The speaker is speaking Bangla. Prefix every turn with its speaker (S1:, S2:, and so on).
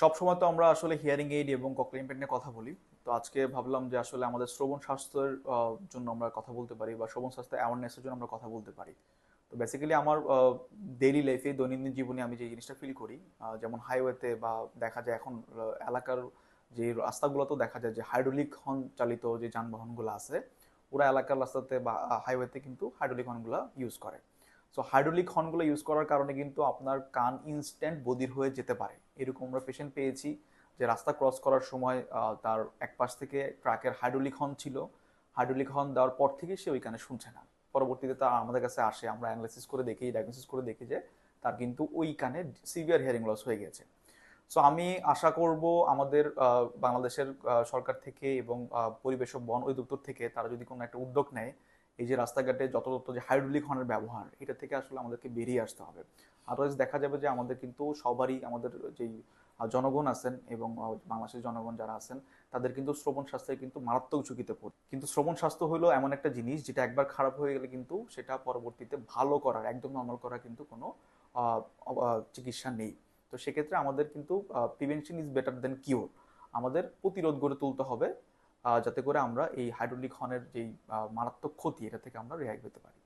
S1: সবসময় তো আমরা আসলে হিয়ারিং এইড এবং ককলিং ইমপ্যাক্ট নিয়ে কথা বলি। তো আজকে ভাবলাম যে আসলে আমাদের শ্রবণ স্বাস্থ্যের জন্য আমরা কথা বলতে পারি বা শ্রবণ স্বাস্থ্য অ্যাওয়ারনেসের জন্য আমরা কথা বলতে পারি। তো বেসিক্যালি আমার ডেইলি লাইফে দৈনন্দিন জীবনে আমি যে জিনিসটা ফিল করি যেমন হাইওয়েতে বা দেখা যায় এখন এলাকার যে রাস্তাগুলোতে দেখা যায় যে হাইড্রোলিক হর্ন চালিত যে যানবাহনগুলো আছে, ওরা এলাকার রাস্তাতে বা হাইওয়েতে কিন্তু হাইড্রোলিক হর্নগুলো ইউজ করে। সো হাইড্রোলিক হর্নগুলো ইউজ করার কারণে কিন্তু আপনার কান ইনস্ট্যান্ট বদির হয়ে যেতে পারে। এরকম আমরা পেশেন্ট পেয়েছি যে রাস্তা ক্রস করার সময় তার এক পাশ থেকে ট্রাকের হাইড্রোলিক হর্ন ছিল। হাইড্রোলিক হর্ন দেওয়ার পর থেকে সে ওই কানে শুনছে না। পরবর্তীতে তা আমাদের কাছে আসে। আমরা অ্যানালাইসিস করে দেখি ডায়াগনোসিস করে দেখি যে তার কিন্তু ওই কানে সিভিয়ার হিয়ারিং লস হয়ে গেছে। সো আমি আশা করব আমাদের বাংলাদেশের সরকার থেকে এবং পরিবেশ বন অধিদপ্তর থেকে তারা যদি কোনো একটা উদ্যোগ নেয় এই যে রাস্তাঘাটে যত তত যে হাইড্রোলিক হর্নের ব্যবহার, এটা থেকে আসলে আমাদেরকে বেরিয়ে আসতে হবে। আদারওয়াইজ দেখা যাবে যে আমাদের কিন্তু সবারই আমাদের যেই জনগণ আছেন এবং বাংলাদেশের জনগণ যারা আছেন, তাদের কিন্তু শ্রবণ স্বাস্থ্যে কিন্তু মারাত্মক ঝুঁকিতে পড়ে। কিন্তু শ্রবণ স্বাস্থ্য হলো এমন একটা জিনিস যেটা একবার খারাপ হয়ে গেলে কিন্তু সেটা পরবর্তীতে ভালো করার, একদম নর্মাল করার কিন্তু কোনো চিকিৎসা নেই। তো সেক্ষেত্রে আমাদের কিন্তু prevention is better than cure আমাদের প্রতিরোধ গড়ে তুলতে হবে। যাতে করে আমরা এই হাইড্রোলিক হর্নের যেই মারাত্মক ক্ষতি, এটা থেকে আমরা রেহাই পেতে পারি।